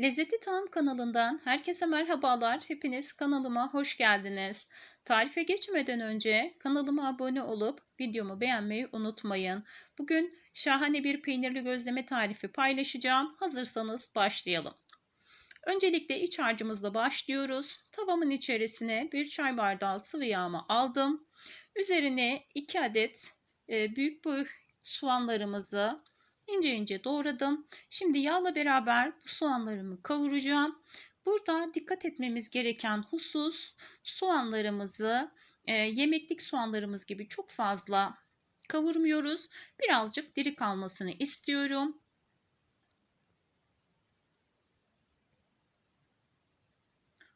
Lezzeti Tarım kanalından herkese merhabalar. Hepiniz kanalıma hoş geldiniz. Tarife geçmeden önce kanalıma abone olup videomu beğenmeyi unutmayın. Bugün şahane bir peynirli gözleme tarifi paylaşacağım. Hazırsanız başlayalım. Öncelikle iç harcımızla başlıyoruz. Tavamın içerisine bir çay bardağı sıvı yağımı aldım. Üzerine 2 adet e, büyük boy soğanlarımızı ince ince doğradım. Şimdi yağla beraber bu soğanlarımı kavuracağım. Burada dikkat etmemiz gereken husus soğanlarımızı e, yemeklik soğanlarımız gibi çok fazla kavurmuyoruz. Birazcık diri kalmasını istiyorum.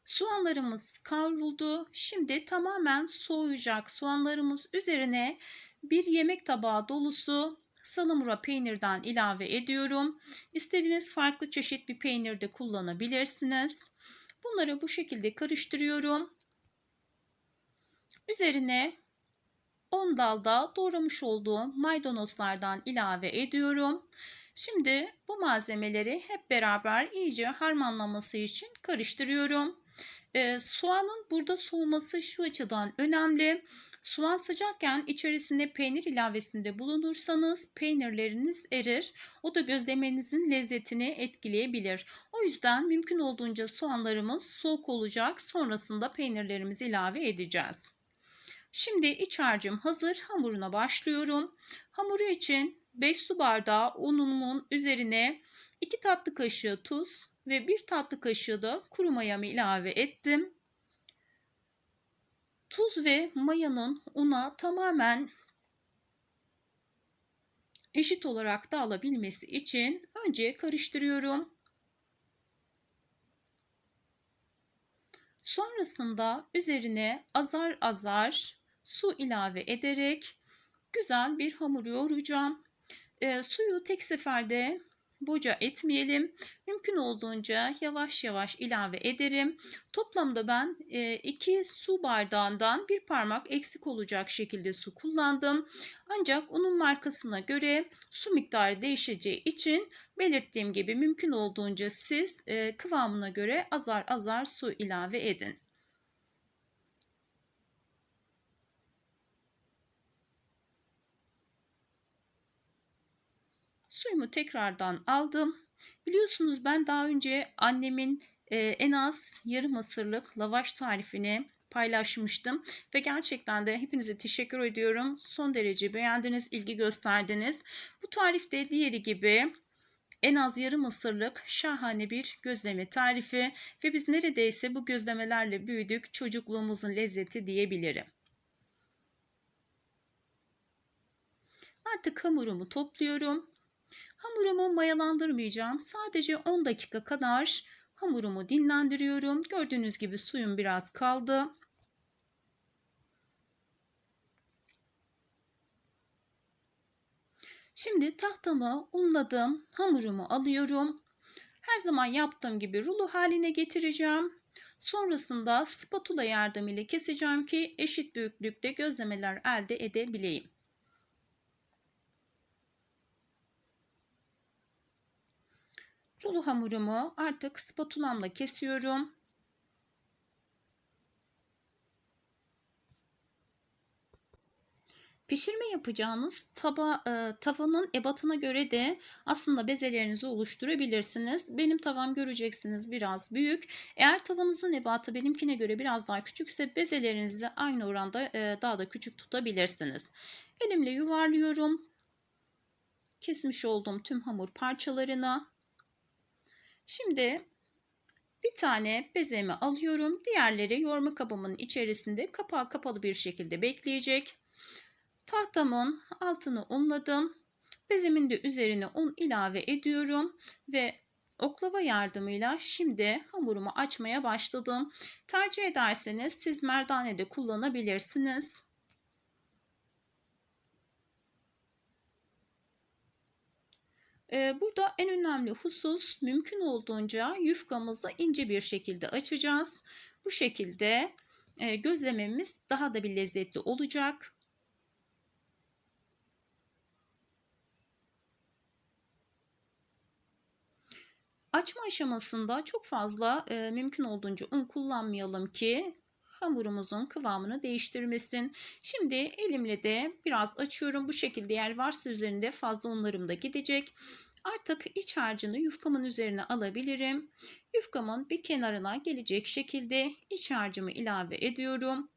Soğanlarımız kavruldu. Şimdi tamamen soğuyacak soğanlarımız üzerine bir yemek tabağı dolusu salamura peynirden ilave ediyorum. İstediğiniz farklı çeşit bir peynir de kullanabilirsiniz. Bunları bu şekilde karıştırıyorum. Üzerine 10 dalda doğramış olduğum maydanozlardan ilave ediyorum. Şimdi bu malzemeleri hep beraber iyice harmanlaması için karıştırıyorum. Ee, soğanın burada soğuması şu açıdan önemli. Soğan sıcakken içerisine peynir ilavesinde bulunursanız peynirleriniz erir. O da gözlemenizin lezzetini etkileyebilir. O yüzden mümkün olduğunca soğanlarımız soğuk olacak. Sonrasında peynirlerimizi ilave edeceğiz. Şimdi iç harcım hazır. Hamuruna başlıyorum. Hamuru için 5 su bardağı unumun üzerine 2 tatlı kaşığı tuz ve 1 tatlı kaşığı da kuru mayamı ilave ettim. Tuz ve mayanın una tamamen eşit olarak dağılabilmesi için önce karıştırıyorum. Sonrasında üzerine azar azar su ilave ederek güzel bir hamur yoğuracağım. E, suyu tek seferde boca etmeyelim. Mümkün olduğunca yavaş yavaş ilave ederim. Toplamda ben 2 e, su bardağından bir parmak eksik olacak şekilde su kullandım. Ancak unun markasına göre su miktarı değişeceği için belirttiğim gibi mümkün olduğunca siz e, kıvamına göre azar azar su ilave edin. Suyumu tekrardan aldım. Biliyorsunuz ben daha önce annemin e, en az yarım asırlık lavaş tarifini paylaşmıştım ve gerçekten de hepinize teşekkür ediyorum. Son derece beğendiniz, ilgi gösterdiniz. Bu tarifte diğeri gibi en az yarım asırlık şahane bir gözleme tarifi ve biz neredeyse bu gözlemelerle büyüdük. Çocukluğumuzun lezzeti diyebilirim. Artık hamurumu topluyorum. Hamurumu mayalandırmayacağım. Sadece 10 dakika kadar hamurumu dinlendiriyorum. Gördüğünüz gibi suyum biraz kaldı. Şimdi tahtamı unladım. Hamurumu alıyorum. Her zaman yaptığım gibi rulo haline getireceğim. Sonrasında spatula yardımıyla keseceğim ki eşit büyüklükte gözlemeler elde edebileyim. Rulo hamurumu artık spatulamla kesiyorum. Pişirme yapacağınız taba, e, tavanın ebatına göre de aslında bezelerinizi oluşturabilirsiniz. Benim tavam göreceksiniz biraz büyük. Eğer tavanızın ebatı benimkine göre biraz daha küçükse bezelerinizi aynı oranda e, daha da küçük tutabilirsiniz. Elimle yuvarlıyorum. Kesmiş olduğum tüm hamur parçalarına Şimdi bir tane bezemi alıyorum. Diğerleri yoğurma kabımın içerisinde kapağı kapalı bir şekilde bekleyecek. Tahtamın altını unladım. Bezemin de üzerine un ilave ediyorum ve oklava yardımıyla şimdi hamurumu açmaya başladım. Tercih ederseniz siz merdane de kullanabilirsiniz. Burada en önemli husus mümkün olduğunca yufkamızı ince bir şekilde açacağız. Bu şekilde gözlememiz daha da bir lezzetli olacak. Açma aşamasında çok fazla e, mümkün olduğunca un kullanmayalım ki hamurumuzun kıvamını değiştirmesin. Şimdi elimle de biraz açıyorum. Bu şekilde yer varsa üzerinde fazla unlarım da gidecek. Artık iç harcını yufkamın üzerine alabilirim. Yufkamın bir kenarına gelecek şekilde iç harcımı ilave ediyorum.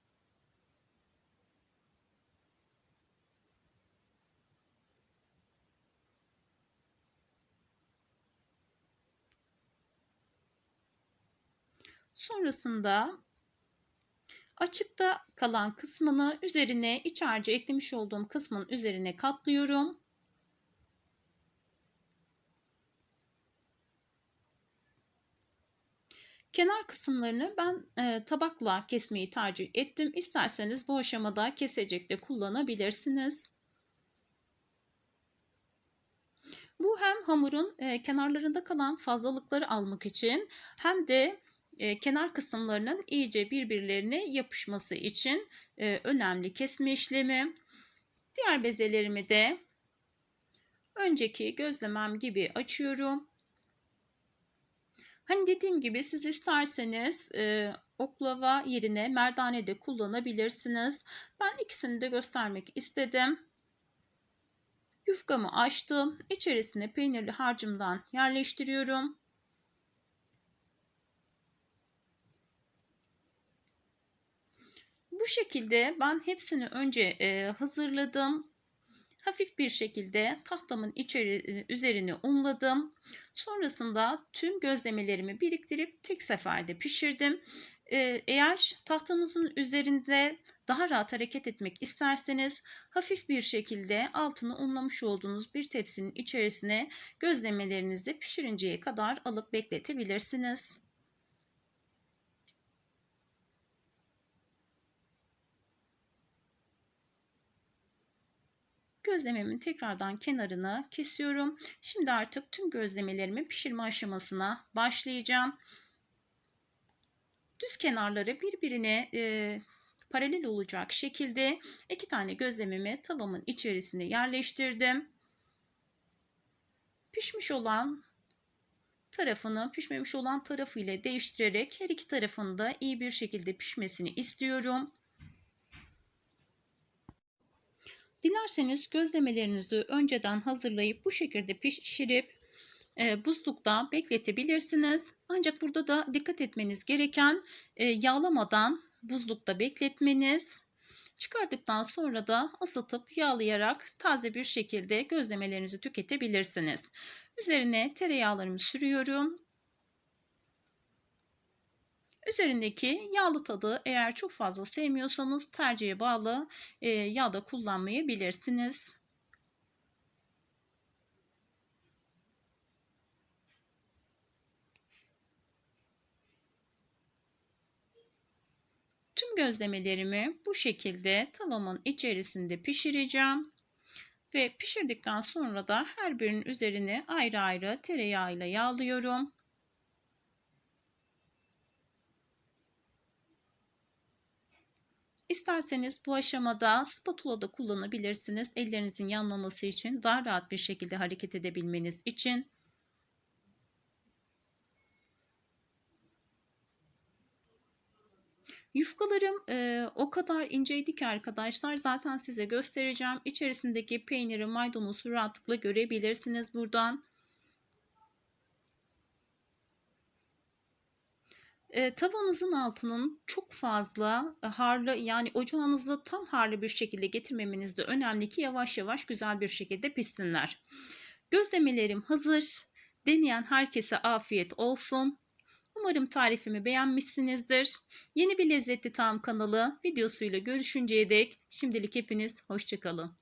Sonrasında açıkta kalan kısmını üzerine iç harcı eklemiş olduğum kısmın üzerine katlıyorum. Kenar kısımlarını ben e, tabakla kesmeyi tercih ettim. İsterseniz bu aşamada kesecek de kullanabilirsiniz. Bu hem hamurun e, kenarlarında kalan fazlalıkları almak için hem de e, kenar kısımlarının iyice birbirlerine yapışması için e, önemli kesme işlemi. Diğer bezelerimi de önceki gözlemem gibi açıyorum. Hani dediğim gibi siz isterseniz e, oklava yerine merdane de kullanabilirsiniz. Ben ikisini de göstermek istedim. Yufkamı açtım. İçerisine peynirli harcımdan yerleştiriyorum. Bu şekilde ben hepsini önce e, hazırladım. Hafif bir şekilde tahtamın içeri, e, üzerini unladım. Sonrasında tüm gözlemelerimi biriktirip tek seferde pişirdim. Ee, eğer tahtanızın üzerinde daha rahat hareket etmek isterseniz hafif bir şekilde altını unlamış olduğunuz bir tepsinin içerisine gözlemelerinizi pişirinceye kadar alıp bekletebilirsiniz. Gözlememin tekrardan kenarını kesiyorum. Şimdi artık tüm gözlemelerimi pişirme aşamasına başlayacağım. Düz kenarları birbirine e, paralel olacak şekilde iki tane gözlememi tavamın içerisine yerleştirdim. Pişmiş olan tarafını pişmemiş olan tarafı ile değiştirerek her iki tarafında iyi bir şekilde pişmesini istiyorum. Dilerseniz gözlemelerinizi önceden hazırlayıp bu şekilde pişirip e, buzlukta bekletebilirsiniz. Ancak burada da dikkat etmeniz gereken e, yağlamadan buzlukta bekletmeniz. Çıkardıktan sonra da ısıtıp yağlayarak taze bir şekilde gözlemelerinizi tüketebilirsiniz. Üzerine tereyağlarımı sürüyorum. Üzerindeki yağlı tadı eğer çok fazla sevmiyorsanız tercihe bağlı e, yağ da kullanmayabilirsiniz. Tüm gözlemelerimi bu şekilde tavamın içerisinde pişireceğim. Ve pişirdikten sonra da her birinin üzerine ayrı ayrı tereyağıyla yağlıyorum. İsterseniz bu aşamada spatula da kullanabilirsiniz. Ellerinizin yanmaması için daha rahat bir şekilde hareket edebilmeniz için. Yufkalarım e, o kadar inceydi ki arkadaşlar zaten size göstereceğim. İçerisindeki peyniri maydanozu rahatlıkla görebilirsiniz buradan. E, tavanızın altının çok fazla harlı yani ocağınızı tam harlı bir şekilde getirmemeniz de önemli ki yavaş yavaş güzel bir şekilde pişsinler. Gözlemelerim hazır. Deneyen herkese afiyet olsun. Umarım tarifimi beğenmişsinizdir. Yeni bir lezzetli tam kanalı videosuyla görüşünceye dek şimdilik hepiniz hoşçakalın.